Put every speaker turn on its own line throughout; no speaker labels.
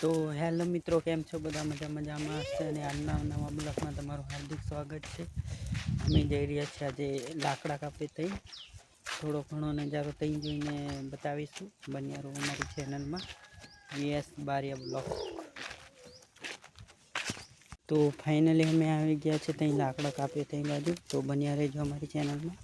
તો હેલો મિત્રો, કેમ છો? બધા મજા મજામાં છે અને આજના નવા બ્લોકમાં તમારું હાર્દિક સ્વાગત છે. અમે જઈ રહ્યા છીએ આજે લાકડા કાપે થઈ થોડો ઘણો નજારો થઈ જોઈને બતાવીશું. બન્યા રહો અમારી ચેનલમાં વીએસ બારિયા બ્લોક તો ફાઇનલી અમે આવી ગયા છે ત્યાં લાકડા કાપે ત્યાં બાજુ. તો બન્યા રહેજો અમારી ચેનલમાં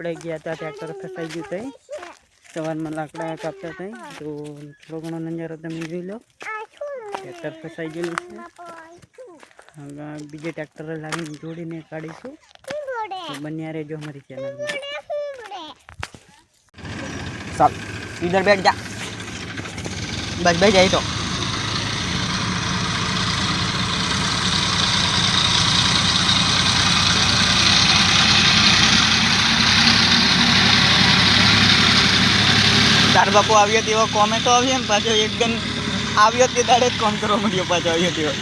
કપડાઈ ગયા હતા ટ્રેક્ટર ફસાઈ ગયું તઈ. સવારમાં લાકડા કાપતા તઈ. તો થોડો ઘણો નજારો તમે જોઈ લો. ટ્રેક્ટર ફસાઈ ગયેલું છે. બીજે ટ્રેક્ટર લાવીને જોડીને કાઢીશું. બન્યા રહેજો અમારી ચેનલમાં
ચાલ ઇધર બેઠ જા. બસ બેઠ જાય તો. તાર આવ્યો તેવો કોમેન્ટો આવ્યો ને પાછો એકદમ આવ્યો તે દાડે જ કોમ કરવા મળ્યો પાછો આવ્યો તેવો.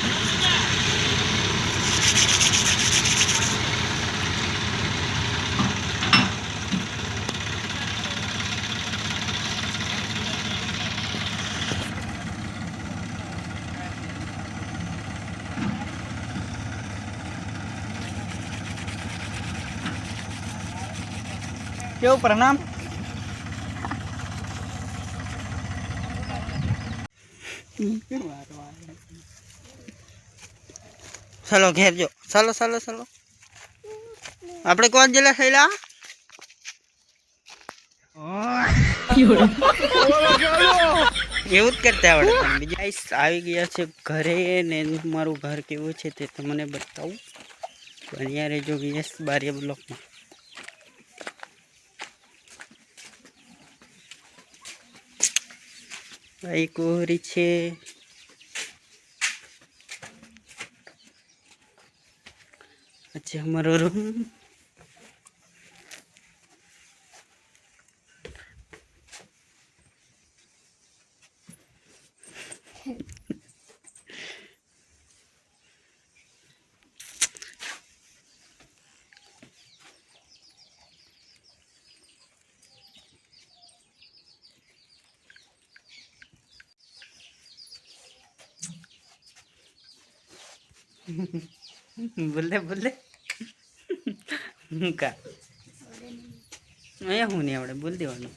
કેવું પ્રણામ? ચલો ઘેર જો. ચાલો ચાલો ચાલો. આપણે કોણ જેલા થયેલા? એવું જ કરતા આવડે બીજા
આવી ગયા છે ઘરે ને મારું ઘર કેવું છે તે તમને બતાવું. બન્યા રહેજો ગેસ બારિયા બ્લોકમાં. ભાઈ કોહરી છે અચ્છા અમારો રૂમ બોલે બોલે. હું કા? અહીંયા હું નહીં આવડે બોલ દેવાનું.